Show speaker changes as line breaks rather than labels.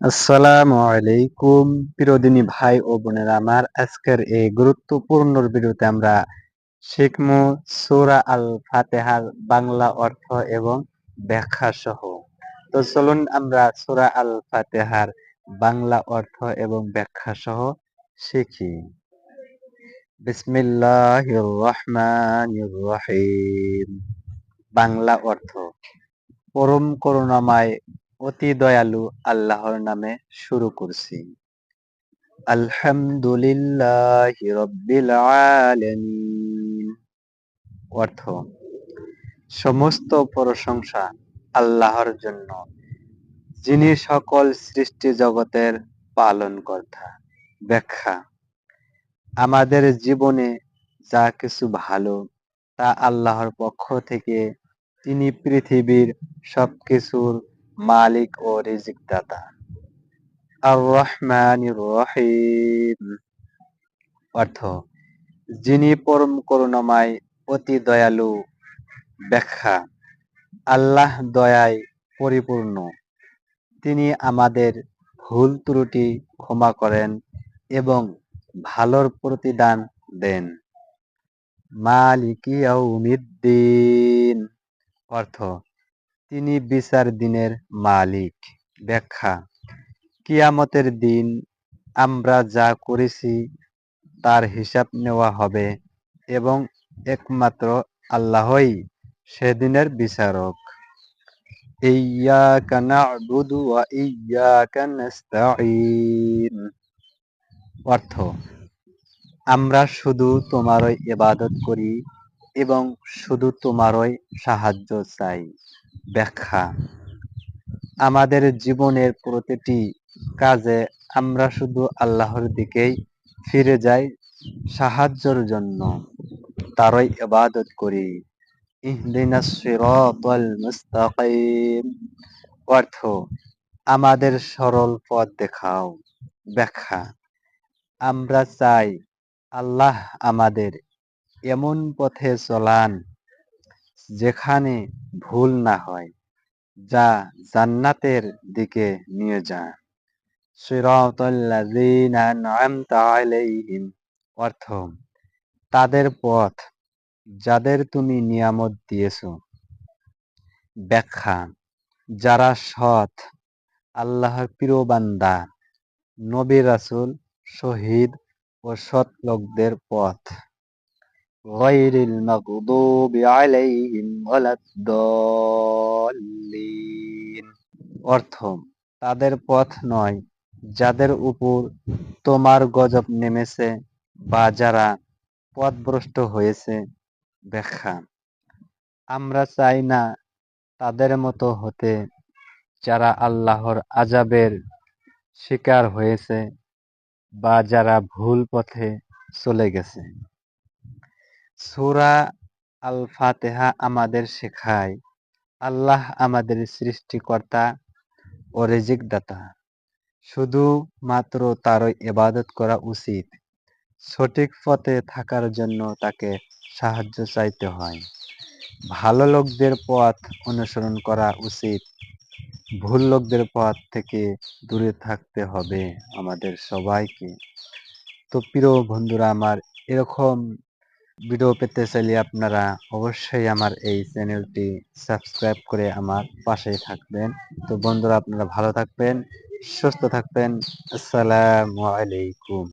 আসসালামু আলাইকুম। ভাই ও বোনেরা, আমার আজকের এই গুরুত্বপূর্ণ আমরা শিখমু সূরা আল ফাতিহার বাংলা অর্থ এবং ব্যাখ্যা সহ তো চলুন আমরা সূরা আল ফাতিহার বাংলা অর্থ এবং ব্যাখ্যা সহ শিখি। বিসমিল্লাহির রহমানির রহিম। বাংলা অর্থ, পরম করুণাময় অতি দয়ালু আল্লাহর নামে শুরু করছি। আলহামদুলিল্লাহ রব্বিল আলামিন। অর্থ, সমস্ত প্রশংসা আল্লাহর জন্য, যিনি সকল সৃষ্টি জগতের পালন কর্তা ব্যাখ্যা। আমাদের জীবনে যা কিছু ভালো, তা আল্লাহর পক্ষ থেকে, তিনি পৃথিবীর সবকিছুর মালিক ও রিজিক দাতা। আর রহমান রহিম অর্থ, যিনি পরম করুণাময়, অতি দয়ালু, ব্যাখ্যা, আল্লাহ দয়ায় পরিপূর্ণ। তিনি আমাদের ভুল ত্রুটি ক্ষমা করেন এবং ভালোর প্রতিদান দেন। মালিকি ইয়াউমিদ্দিন। অর্থ তিনি বিচার দিনের মালিক। ব্যাখ্যা, কিয়ামতের দিন আমরা যা করেছি তার হিসাব নেওয়া হবে এবং একমাত্র আল্লাহই সেদিনের বিচারক। অর্থ, আমরা শুধু তোমারই ইবাদত করি এবং শুধু তোমারই সাহায্য চাই। ব্যাখ্যা। আমাদের জীবনের প্রতিটি কাজে আমরা শুধু আল্লাহর দিকেই ফিরে যাই সাহায্যের জন্য। তারই ইবাদত করি। মুস্তাকিম। অর্থ, আমাদের সরল পথ দেখাও। ব্যাখ্যা, আমরা চাই আল্লাহ আমাদের এমন পথে চলান যেখানে ভুল না হয়, যা জান্নাতের দিকে নিয়ে যায়। অর্থ, তাদের পথ যাদের তুমি নিয়ামত দিয়েছ। ব্যাখ্যা, যারা সৎ, আল্লাহর প্রিয় বান্দা, নবী রাসূল, শহীদ ও সৎ লোকদের পথ। গায়রিল মাগদুবি আলাইহিম ওয়ালাদ-দাল্লিন অর্থ, তাদের পথ নয়, যাদের উপর তোমার গজব নেমেছে বা যারা পথভ্রষ্ট হয়েছে ব্যাখ্যা। আমরা চাই না তাদের মতো হতে, যারা আল্লাহর আজাবের শিকার হয়েছে বা যারা ভুল পথে চলে গেছে। সূরা আল ফাতিহা আমাদের শেখায়। আল্লাহ আমাদের সৃষ্টিকর্তা ও রিজিক দাতা শুধু মাত্র তারই ইবাদত করা উচিত। সঠিক পথে থাকার জন্য তাকে সাহায্য চাইতে হয়। ভালো লোকদের পথ অনুসরণ করা উচিত। ভুল লোকদের পথ থেকে দূরে থাকতে হবে আমাদের সবাইকে। তো প্রিয় বন্ধুরা, আমার এরকম ভিডিও পেতে চাইলে আপনারা অবশ্যই আমার এই চ্যানেলটি সাবস্ক্রাইব করে আমার পাশেই থাকবেন। তো বন্ধুরা, আপনারা ভালো থাকবেন, সুস্থ থাকবেন। আসসালামু আলাইকুম।